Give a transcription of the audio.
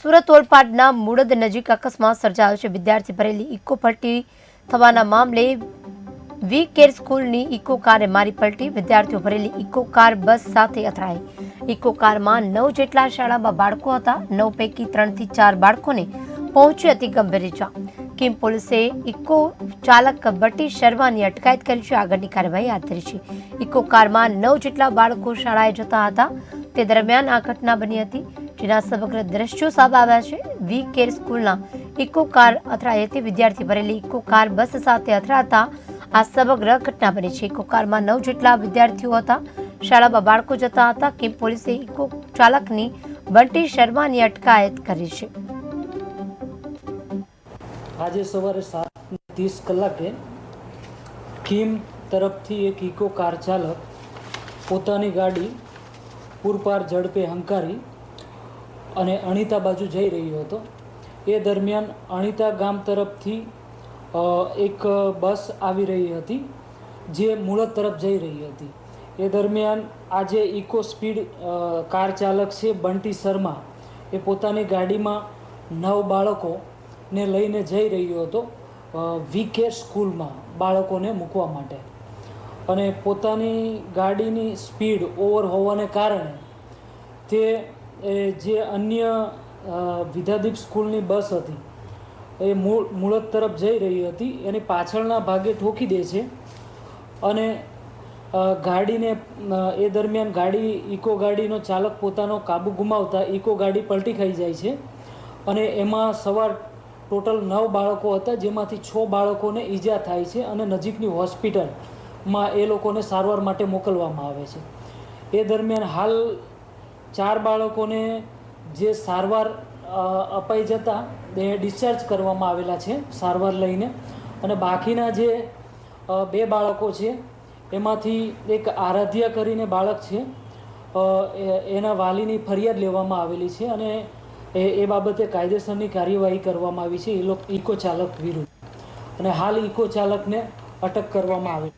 સુરત ઓલપાડના મૂળદ નજીક અકસ્માત સર્જાયો છે. વિદ્યાર્થી ભરેલી ઇકો પલટી થવાના મામલે વી કેર સ્કૂલની ઇકો કારે મારી પલટી. વિદ્યાર્થીઓ ભરેલી ઇકો કાર બસ સાથે અથડાઈ. ઇકો કારમાં નવ જેટલા શાળામાં બાળકો હતા. નવ પૈકી ત્રણથી ચાર બાળકોને પહોંચી હતી ગંભીર ઇજા. કિમ પોલીસે ઇકો ચાલક બટી શર્માની અટકાયત કરી છે. આગળની કાર્યવાહી હાથ ધરી છે. ઇકો કારમાં નવ જેટલા બાળકો શાળાએ જતા હતા. તે દરમિયાન આ ઘટના બની હતી. જેના સમગ્ર દ્રશ્યો સામે આવ્યા છે. વી કેર સ્કૂલના ઇકો કાર અથડાઈ વિદ્યાર્થી ભરેલી ઇકો કાર બસ સાથે અથડાતા આ સમગ્ર ઘટના બની છે. ઇકો કારમાં નવ જેટલા વિદ્યાર્થીઓ હતા. શાળામાં બાળકો જતા હતા કે પોલીસે ઇકો ચાલકની બંટી શર્માની અટકાયત કરી છે. આજે સવારે સાત ત્રીસ કલાકે ખીમ તરફથી એક ઇકો કાર ચાલક પોતાની ગાડી પૂરપાર ઝડપે હંકારી અને અણીતા બાજુ જઈ રહ્યો હતો. એ દરમિયાન અણીતા ગામ તરફથી એક બસ આવી રહી હતી, જે મૂળત તરફ જઈ રહી હતી. એ દરમિયાન આજે ઇકો સ્પીડ કાર ચાલક છે બંટી શર્મા. એ પોતાની ગાડીમાં નવ બાળકોને લઈને જઈ રહ્યો હતો વીકે સ્કૂલમાં બાળકોને મૂકવા માટે. અને પોતાની ગાડીની સ્પીડ ઓવર હોવાને કારણે તે એ જે અન્ય વિદ્યાદીપ સ્કૂલની બસ હતી, એ મૂળ, મૂળત તરફ જઈ રહી હતી, એની પાછળના ભાગે ઠોકી દે છે અને ગાડીને એ દરમિયાન ગાડી, ઇકો ગાડીનો ચાલક પોતાનો કાબુ ગુમાવતા ઇકો ગાડી પલટી ખાઈ જાય છે અને એમાં સવાર ટોટલ નવ બાળકો હતા, જેમાંથી છ બાળકોને ઈજા થાય છે અને નજીકની હોસ્પિટલમાં એ લોકોને સારવાર માટે મોકલવામાં આવે છે. એ દરમિયાન હાલ ચાર બાળકોને જે સારવાર અપાઈ જતાં બે ડિસ્ચાર્જ કરવામાં આવેલા છે, સારવાર લઈને. અને બાકીના જે બે બાળકો છે, એમાંથી એક આરાધ્યા કરીને બાળક છે એના વાલીની ફરિયાદ લેવામાં આવેલી છે અને એ એ બાબતે કાયદેસરની કાર્યવાહી કરવામાં આવી છે. એ લોકો, ઇકો ચાલક વિરુદ્ધ. અને હાલ ઇકો ચાલકને અટક કરવામાં આવે.